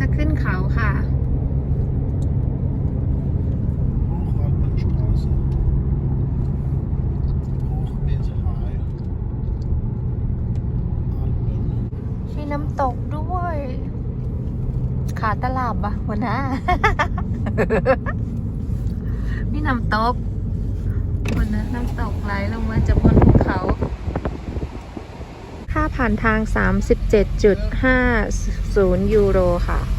จะขึ้นเขาค่ะ Hochalpenstraße. Hoch bis high. Alpen. มีน้ำตกด้วย ขาตลาบอะหัวหน้า มีน้ำตกหัวหน้าน้ำตกไหลลงมาจากบนภูเขาค่า ผ่านทาง 37.50 ยูโรค่ะ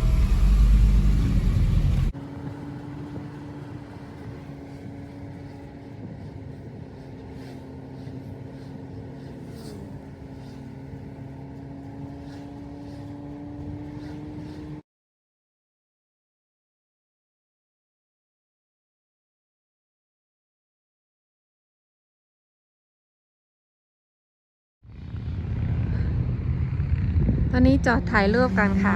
ตอนนี้จอดถ่ายรูปกันค่ะ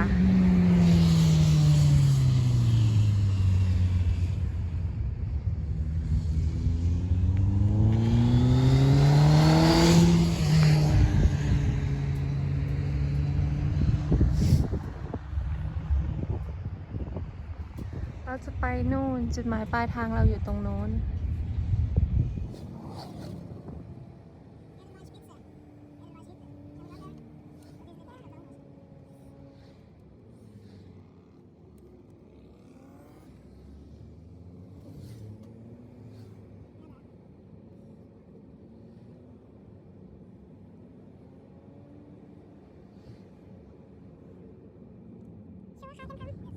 เราจะไปนู่นจุดหมายปลายทางเราอยู่ตรงโน้น 他先穿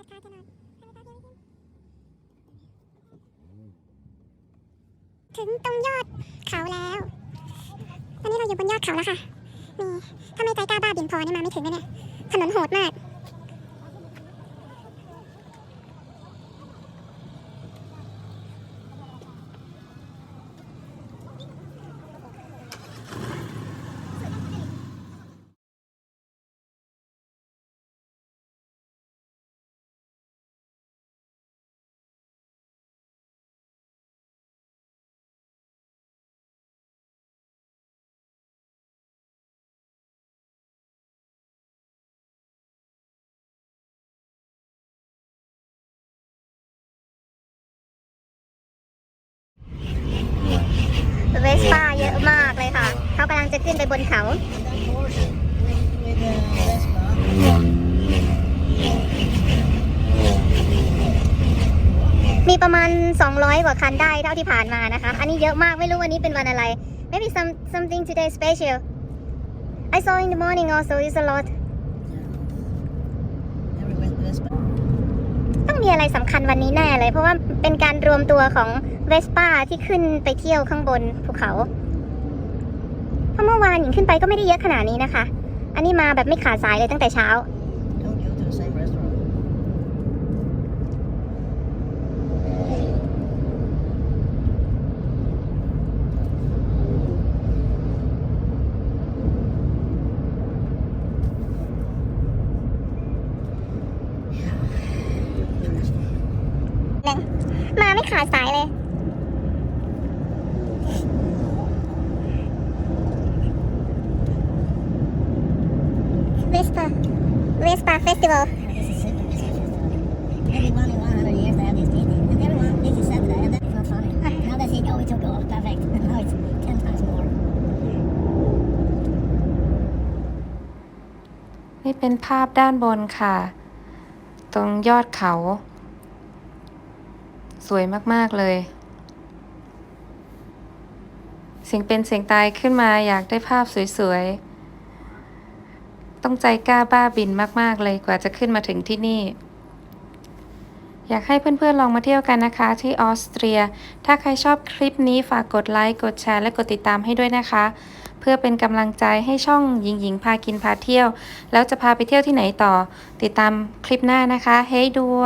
ถึงตรงยอดเขาแล้ว ตอนนี้เราอยู่บนยอดเขาแล้วค่ะนี่ถ้าไม่ใจกล้าบ้าบินพอนี่มาไม่ถึงเลยเนี่ย ถนนโหดมาก เวสป้าเยอะมา กเลยค่ะเขากำลังจะขึ้นไปบนเขามีประมาณ 200 กว่าคันได้เท่าที่ผ่านมานะคะ อันนี้เยอะมาก ไม่รู้วันนี้เป็นวันอะไร maybe some something today special I saw in the morning also is a lot ต้องมีอะไรสำคัญวันนี้แน่เลย เพราะว่าเป็นการรวมตัวของเวสป้าที่ขึ้นไปเที่ยวข้างบนภูเขา เพราะเมื่อวานหญิงขึ้นไปก็ไม่ได้เยอะขนาดนี้นะคะ อันนี้มาแบบไม่ขาดสายเลยตั้งแต่เช้า Don't go to the same restaurant. มาไม่ขาดสายเลย เวสป้าเวสป้าเฟสติวัล This is super busy festival. Maybe one in 100 years they have this meeting. And everyone, this is Saturday, and that is not funny. Now they think, oh, it took off, perfect. now it's 10 times more. นี่เป็นภาพด้านบนค่ะ ตรงยอดเขา สวยมาก ๆ เลยเสียงเป็นเสียงตายขึ้นมาอยากได้ภาพสวย ๆ ต้องใจกล้าบ้าบินมาก ๆ เลยกว่าจะขึ้นมาถึงที่นี่ อยากให้เพื่อนๆลองมาเที่ยวกันนะคะ ที่ออสเตรีย ถ้าใครชอบคลิปนี้ฝากกดไลค์ กดแชร์และกดติดตามให้ด้วยนะคะ เพื่อเป็นกำลังใจให้ช่องหญิงหญิงพากินพาเที่ยว แล้วจะพาไปเที่ยวที่ไหนต่อ ติดตามคลิปหน้านะคะ เฮ้ยดัว